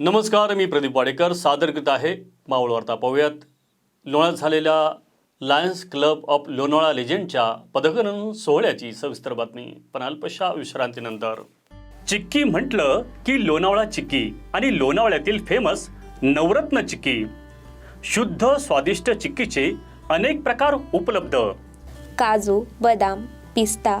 नमस्कार मी प्रदीप वाडेकर. सादर करीत आहे मावळ वार्ता पाहूयात. लोणात झालेल्या लायन्स क्लब ऑफ लोणावळा लेजेंडच्या पदकरण सोहळ्याची सविस्तर बातमी. पण अल्पशा विश्रांतीनंतर. चिक्की म्हटलं की लोणावळा चिक्की आणि लोणावळ्यातील फेमस नवरत्न चिक्की. शुद्ध स्वादिष्ट चिक्कीचे अनेक प्रकार उपलब्ध. काजू बदाम पिस्ता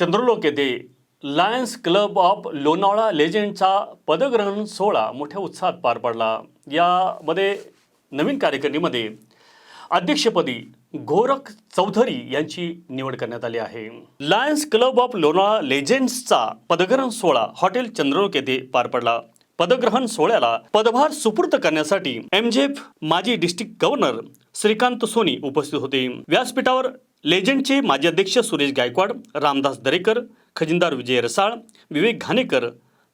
चंद्रलोक येथे लायन्स क्लब ऑफ लोणावळा लेजेंडचा पदग्रहण सोहळा मोठ्या उत्साहात पार पडला. यामध्ये नवीन कार्यकारिणीमध्ये अध्यक्षपदी गोरख चौधरी यांची निवड करण्यात आली आहे. लायन्स क्लब ऑफ लोणावळा लेजेंड्सचा पदग्रहण सोहळा हॉटेल चंद्रलोक येथे पार पडला. पदग्रहण सोहळ्याला पदभार सुपूर्त करण्यासाठी एमजेफ माजी डिस्ट्रिक्ट गव्हर्नर श्रीकांत सोनी उपस्थित होते. व्यासपीठावर लेजंडचे माजी अध्यक्ष सुरेश गायकवाड रामदास दरेकर खजिनदार विजय रसाळ विवेक घाणेकर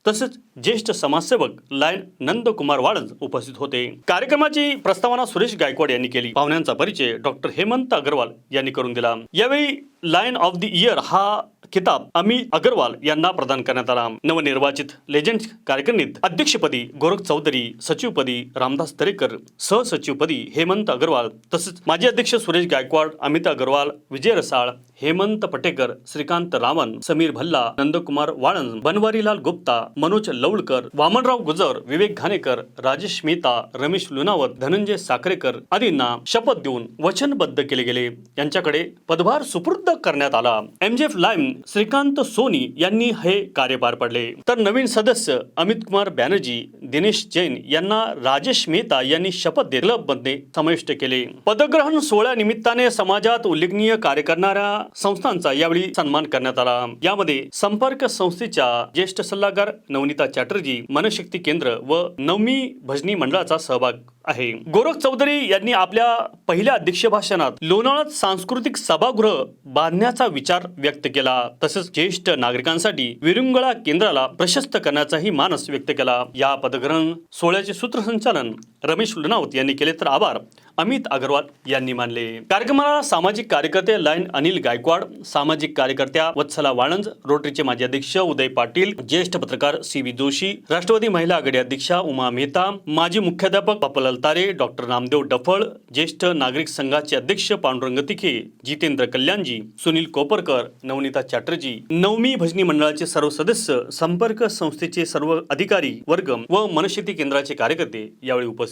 तसेच ज्येष्ठ समाजसेवक लायन नंदकुमार वाळंज उपस्थित होते. कार्यक्रमाची प्रस्तावना सुरेश गायकवाड यांनी केली. पाहुण्यांचा परिचय डॉक्टर हेमंत अग्रवाल यांनी करून दिला. यावेळी लायन ऑफ द इयर हा किताब अमी अग्रवाल यांना प्रदान करण्यात आला. नवनिर्वाचित लेजंड कार्यकारिणीत अध्यक्षपदी गोरख चौधरी सचिवपदी रामदास दरेकर सहसचिवपदी हेमंत अग्रवाल तसेच माजी अध्यक्ष सुरेश गायकवाड अमित अग्रवाल विजय रसाळ हेमंत पटेकर श्रीकांत रावण समीर भल्ला नंदकुमार वाळंज बनवारीलाल गुप्ता मनोज लवळकर वामनराव गुजर विवेक घाणेकर राजेश मेहता रमेश लुनावत धनंजय साखरेकर आदींना शपथ देऊन वचनबद्ध केले गेले. यांच्याकडे पदभार सुपूर्द करण्यात आला. एमजेफ लाईम श्रीकांत सोनी यांनी हे कार्य पार पडले. तर नवीन सदस्य अमित कुमार बॅनर्जी दिनेश जैन यांना राजेश मेहता यांनी शपथ देत क्लबमध्ये समाविष्ट केले. पदग्रहण सोहळ्या निमित्ताने समाजात उल्लेखनीय कार्य करणाऱ्या संस्थांचा यावेळी सन्मान करण्यात आला. यामध्ये संपर्क संस्थेच्या ज्येष्ठ सल्लागार नवनीता चॅटर्जी मनशक्ती केंद्र व नवमी भजनी मंडळाचा सहभाग आहे. गोरख चौधरी यांनी आपल्या पहिल्या अध्यक्ष भाषणात लोणावळ्यात सांस्कृतिक सभागृह बांधण्याचा विचार व्यक्त केला. तसेच ज्येष्ठ नागरिकांसाठी विरुंगळा केंद्राला प्रशस्त करण्याचाही मानस व्यक्त केला. या पदग्रहण सोहळ्याचे सूत्रसंचालन रमेश लुनावत यांनी केले तर आभार. अमित अग्रवाल यांनी मानले. कार्यक्रमाला सामाजिक कार्यकर्ते लाईन अनिल गायकवाड सामाजिक कार्यकर्त्या वत्सला वाळंज रोटरीचे माजी अध्यक्ष उदय पाटील ज्येष्ठ पत्रकार सी व्ही जोशी राष्ट्रवादी महिला आघाडी अध्यक्षा उमा मेहता माजी मुख्याध्यापक बापलाल तारे डॉक्टर नामदेव डफळ ज्येष्ठ नागरिक संघाचे अध्यक्ष पांडुरंग तिखे जितेंद्र कल्याणजी सुनील कोपरकर नवनीता चॅटर्जी नवमी भजनी मंडळाचे सर्व सदस्य संपर्क संस्थेचे सर्व अधिकारी वर्ग व मनशेती केंद्राचे कार्यकर्ते यावेळी उपस्थित